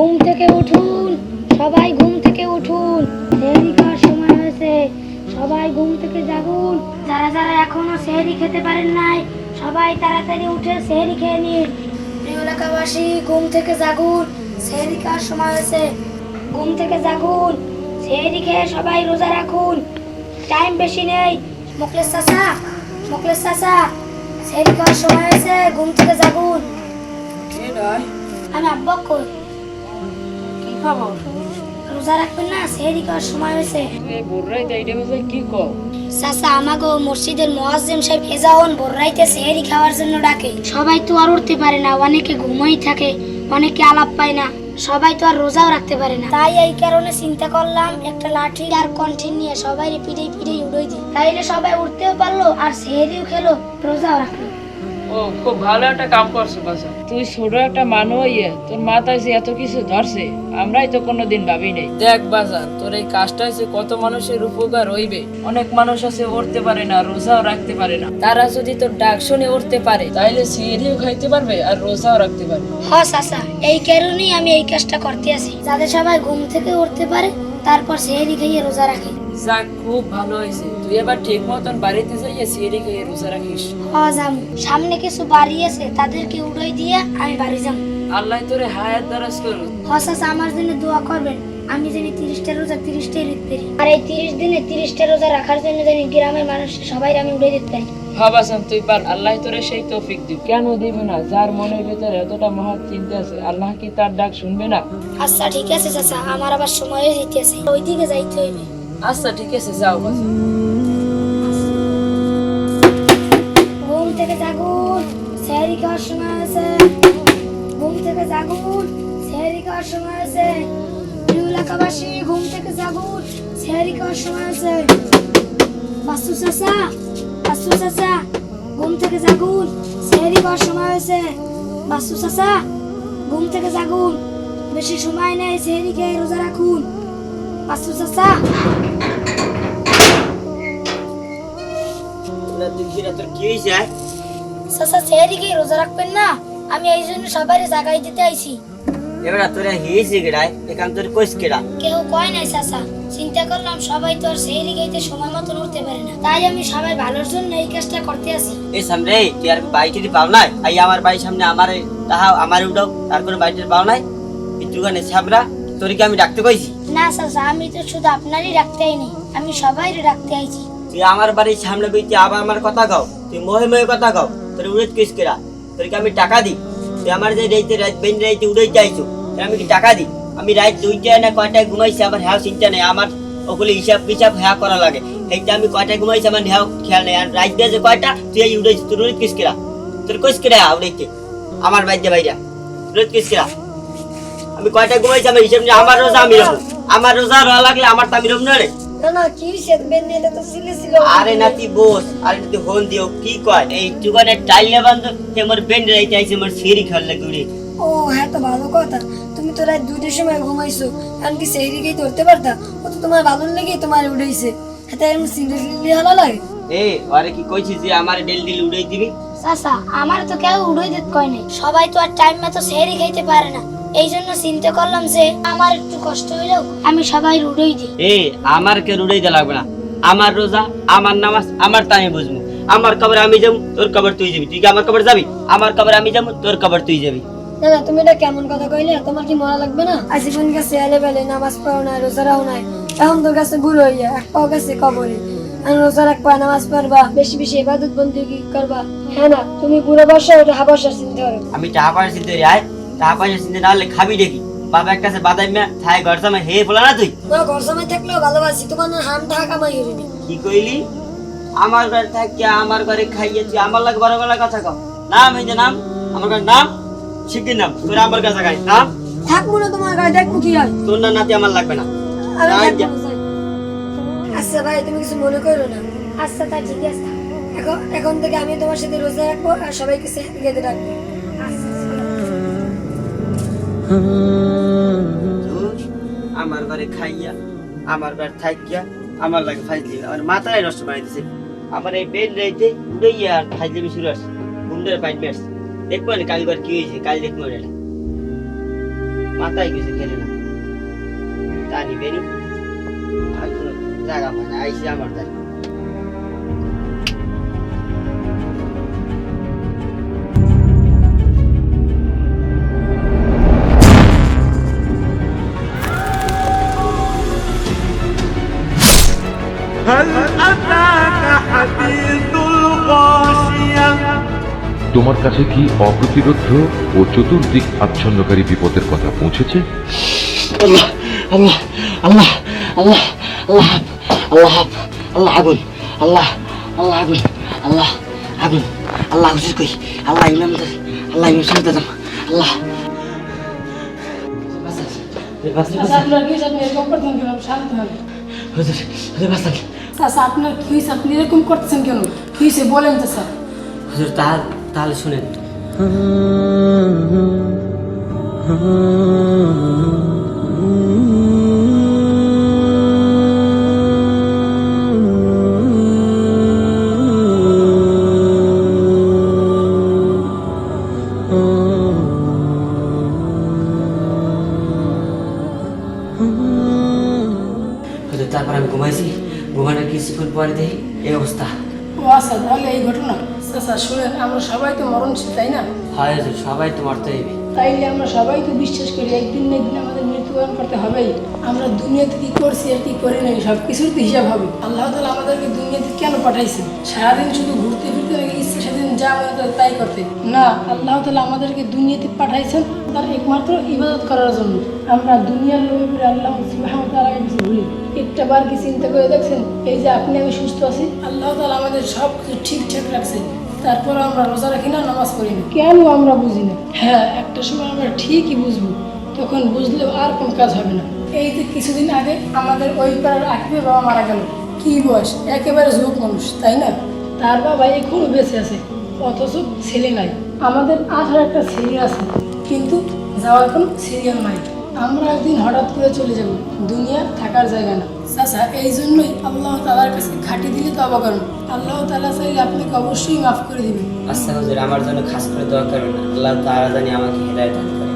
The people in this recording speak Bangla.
ঘুম থেকে উঠুন সবাই ঘুম থেকে উঠুন। সেহরি খাওয়ার সময় হয়েছে সবাই ঘুম থেকে জাগুন। যারা যারা এখনও সেহরি খেতে পারেন নাই সবাই তাড়াতাড়ি উঠে সেহরি খেয়ে নিন। প্রিয় এলাকাবাসী ঘুম থেকে জাগুন সেহরি খাওয়ার সময় হয়েছে। ঘুম থেকে জাগুন সেহরি খেয়ে সবাই রোজা রাখুন। টাইম বেশি নেই। মুকলেশ চাচা মুকলেশ চাচা সেহরি খাওয়ার সময় হয়েছে ঘুম থেকে জাগুন। আমি আব্বা কই? কি খবর রোজা রাখবেন না সেহরি খাওয়ার সময় হয়েছে। কি কও? চাচা আমাকে মসজিদের মোয়াজ্জেম সাহেব এজাওন বর্রাইতে সেহরি খাওয়ার জন্য ডাকে। সবাই তো আর উঠতে পারে না অনেকে ঘুমোই থাকে অনেকে আলাপ পায় না। সবাই তো আর রোজাও রাখতে পারে না। তাই এই কারণে চিন্তা করলাম একটা লাঠি আর কন্ঠিন নিয়ে সবাই পিড়ে পিড়ে উড়োই দিই। তাইলে সবাই উঠতেও পারল আর সেহরিও খেলো রোজাও রাখল। ও খুব ভালো একটা কাম করছ বাসা তুই ছোট একটা মানুষ ইয়ে তোর মাথায় যে এত কিছু ধরছে আমরাই তো কোনোদিন ভাবি নাই। দেখ বাজার তোর এই কাজটা হচ্ছে কত মানুষের উপকার হইবে। অনেক মানুষ আছে উঠতে পারে না রোজাও রাখতে পারে না। তারা যদি তোর ডাক শুনে উঠতে পারে তাইলে সিঁড়িও খাইতে পারবে আর রোজাও রাখতে পারবে। হ চাচা এই কারণেই আমি এই কাজটা করতে আসি যাতে সবাই ঘুম থেকে উঠতে পারে তারপর সেহরি খাইয়ে রোজা রাখে। যাক খুব ভালো হয়েছে। তুই এবার ঠিক মতন বাড়িতে যাইয়ে সিঁড়ি খেয়ে রোজা রাখিস। হ যাম। সামনে কিছু বাড়ি আছে তাদেরকে উড়াই দিয়ে আমি বাড়ি যাম। আল্লাহ তোরে হায়াত দারাজ করুন হসাস আমার জন্য দোয়া করবেন। আমি জানি তিরিশটা রোজা পারি আর এই তিরিশ দিনে তিরিশটা রোজা রাখার জন্য জানি গ্রামের মানুষ সবাই আমি উড়ে দিতে পারি। ভাবাসান তুই পার আল্লাহ তোরে সেই তৌফিক দিব কেন দিবে না? যার মনের ভিতরে এতটা মহৎ চিন্তা আছে আল্লাহ কি তার ডাক শুনবে না? আচ্ছা ঠিক আছে চাচা। আমার আবার সময় হয়ে যেতেছে ওইদিকে যাইতে হইবে। আচ্ছা ঠিক আছে, যাও ঘুম থেকে জাগুন সেহরি খাওয়ার সময় আছে। ঘুম থেকে জাগুন খাওয়ার সময় আছে। এলাকাবাসী ঘুম থেকে জাগুন খাওয়ার সময় আছে। বাসু চাচা বাসু চাচা, ঘুম থেকে জাগুন খাওয়ার সময় আছে। বাসু চাচা, ঘুম থেকে জাগুন বেশি সময় নেই খেয়ে রোজা রাখুন। চাচা। কি চাচা সেহরি খেয়ে রোজা রাখবেন না? আমি এই জন্য সবাই জাগাই দিতে আইছি। এবার তোরা হিয়েছে এখান তোর কোষ কেডা? কেউ কয় নাই চাচা। চিন্তা করলাম সবাই তো আর সময় উঠতে পারে না। তাই আমি সবাই ভালোর জন্য এই কাজটা করতে আসি এই সামনে তুই আর বাইটি পাও নাই? আই আমার বাড়ির সামনে আমার তাহা আমার উঠাও। তার কোনো বাইটির পাও নাই? বিদ্যুগানে সাবরা তোর কি আমি ডাকতে কইছি? না চাচা আমি তো শুধু আপনারই রাখতে আইনি, আমি সবাই রাখতে আইছি। তুই আমার বাড়ির সামনে বইতে আবার আমার কথা গাও তুই মহে মহে কথা গাও তোর উড়েত কিস কেডা তোর কি আমি টাকা দিই। তুই আমার যে রাইতে রাত, বেন রাইতে উড়ে যাইছো আমি কি টাকা দিই? আমি রাত দুইটায় না কয়টায় ঘুমাইছি, আমার হ্যাঁ চিন্তা নেই, আমার ওগুলো হিসাব হিসাব হ্যাঁ করা লাগে। এইটা আমি কয়টায় ঘুমাইছি, আমার হ্যাঁ খেয়াল নেই, আর রাত দিয়ে যে কয়টা, তুই এই উড়েছিস তোর উড়েত কিস কেডা তোর কইস কেডা উড়াইতে? আমার বাইরে বাইরা উড়েত কিস কেডা আমি কয়টায় ঘুমাইছি, আমার হিসাব নেই, আমার রোজা আমি রব আমার রোজা রোয়া লাগলে আমার তো আমি না রে না না কি সেদ বেন নিয়ে তো সিলে ছিল। আরে নাতি বোস। আরে নাতি হন দিও কি কয়? এই চুগানে টাইলে বান্ধ তে মোর বেন্ড রাইতে আইছে মোর সিঁড়ি খাল লাগে ও হ্যাঁ তো ভালো কথা। তুমি তো রাত সময় ঘুমাইছো। আমি কি সেই দিকেই ধরতে পারতা? ও তো তোমার ভালো লেগে তোমার উড়াইছে। হাতে আমি সিরিয়াসলি ভালো লাগে? এ আরে কি কইছিস যে আমার ডেল ডিল উড়াই দিবি? চাচা আমার তো কেউ উড়াই দিতে কয় নাই। সবাই তো আর টাইম মতো সেহরি খাইতে পারে না। এই জন্য চিন্তা করলাম যে আমার একটু কষ্ট হইলেও আমি সবাই উড়াই দিই। এ আমার কে উড়াই দে লাগবে না। আমার রোজা আমার নামাজ আমার তাই বুঝব। আমার কবর আমি যাব তোর কবর তুই যাবি। তুই কি আমার কবর যাবি? আমার কবর আমি যাব তোর কবর তুই যাবি। না না তুমি এটা কেমন কথা কইলে? তোমার কি মরা লাগবে না? আজীবন কাছে এলে বেলে নামাজ পড়ো না রোজা রাও নাই এখন তোর কাছে বুড়ো হইয়া এক পাও কাছে কবরে। আমি রোজা রাখবা নামাজ পড়বা বেশি বেশি ইবাদত বন্দি করবা। হ্যাঁ না তুমি বুড়ো বসা ওটা হাবসা চিন্তা করো। আমি পয়সা চিনতে আয়। টাকা পয়সা চিনতে না হলে খাবি দেখি। বাবা একটা কাছে বাদাই মে থাই ঘর সময় হে বলা না তুই? না ঘর সময় থাকলেও ভালোবাসি তোমার না হাম টাকা কামাই হইনি কি কইলি? আমার ঘরে থাকিয়া আমার ঘরে খাইয়ে তুই আমার লাগে বড় গলা কথা কও। নাম এই যে নাম? আমার ঘরে নাম? শিখির নাম তোর আমার কাছে খাই নাম? থাকব না তোমার গায়ে দেখব কি হয়। তোর না নাতি আমার লাগবে না। আচ্ছা ভাই তুমি কিছু মনে করো না। আচ্ছা তাই ঠিক আছে এখন এখন থেকে আমি তোমার সাথে রোজা রাখব আর সবাইকে খেতে রাখব। আমার ঘরে খাইয়া, আমার ঘরে থাকিয়া, আমার লাগে ফাইজ দিবে আমার মাথায় নষ্ট বানাই দিছে। আমার এই বেন রাইতে উড়াইয়া আর ফাইজ দিবি শুরু আসছে গুন্ডের বাইন আসছে। দেখব না কাল ঘর কি হয়েছে, কাল দেখব না মাথায় কিছু খেলে না। তা নিবে নি আর কোনো জায়গা পায় না আইসি আমার জায়গা তোমার কাছে কি অপ্রতিরোধ ও চতুর্দিক আচ্ছন্নকারী বিপদের কথা পৌঁছেছে? আল্লাহ আল্লাহ আল্লাহ আল্লাহ আল্লাহ আল্লাহ আল্লাহ আগুন আল্লাহ আল্লাহ আগুন আল্লাহ আগুন আল্লাহ হুজুর কই? আল্লাহ ইমাম দাস আল্লাহ ইমাম সাহেব দাদা আল্লাহ। আপনার কি হয়েছে? আপনি এরকম করতেছেন কেন? কি হয়েছে? বলেন তো স্যার। হুজুর তাহলে তাহলে শুনেন। হুজুর তারপর আমি ঘুমাইছি। ঘুমানোর কিছুক্ষণ পরে দেখি এই অবস্থা। ও আচ্ছা তাহলে এই ঘটনা। আচ্ছা শুনেন আমরা সবাই তো মরণশীল তাই না? হয় সবাই তো মরতে হইবে তাইলে আমরা সবাই তো বিশ্বাস করি একদিন না একদিন আমাদের মৃত্যুবরণ করতে হবেই। আমরা দুনিয়াতে কি করছি আর কি করি নাই সব কিছুর তো হিসাব হবে। আল্লাহ তালা আমাদেরকে দুনিয়াতে কেন পাঠাইছেন? সারাদিন শুধু ঘুরতে ফিরতে লাগে ইচ্ছে সেদিন যা মনে তাই করতে। না আল্লাহ তালা আমাদেরকে দুনিয়াতে পাঠাইছেন তার একমাত্র ইবাদত করার জন্য। আমরা দুনিয়ার লোভে পড়ে আল্লাহ কিছু ভুলি একটা বার কি চিন্তা করে দেখছেন? এই যে আপনি আমি সুস্থ আছি। আল্লাহ তালা আমাদের সব কিছু ঠিকঠাক রাখছে। তারপর আমরা রোজা রাখি না নামাজ পড়ি না। কেন আমরা বুঝি না? হ্যাঁ একটা সময় আমরা ঠিকই বুঝব তখন বুঝলেও আর কোন কাজ হবে না। এই যে কিছুদিন আগে আমাদের ওই পাড়ার আকিবে বাবা মারা গেল। কি বয়স? একেবারে যুবক মানুষ তাই না? তার বাবা এখনও বেঁচে আছে অথচ ছেলে নাই। আমাদের আঠারো একটা সিরিয়াল আছে কিন্তু যাওয়ার কোনো সিরিয়াল নাই আমরা একদিন হঠাৎ করে চলে যাব দুনিয়া থাকার জায়গা না। চাচা এই জন্যই আল্লাহ তালার কাছে ঘাটি দিলে তো অবকরণ আল্লাহ তালা চাইলে আপনাকে অবশ্যই মাফ করে দিবেন। আচ্ছা হুজুর আমার জন্য খাস করে দোয়া করবেন আল্লাহ তারা জানি আমাকে হেদায়েত দান করে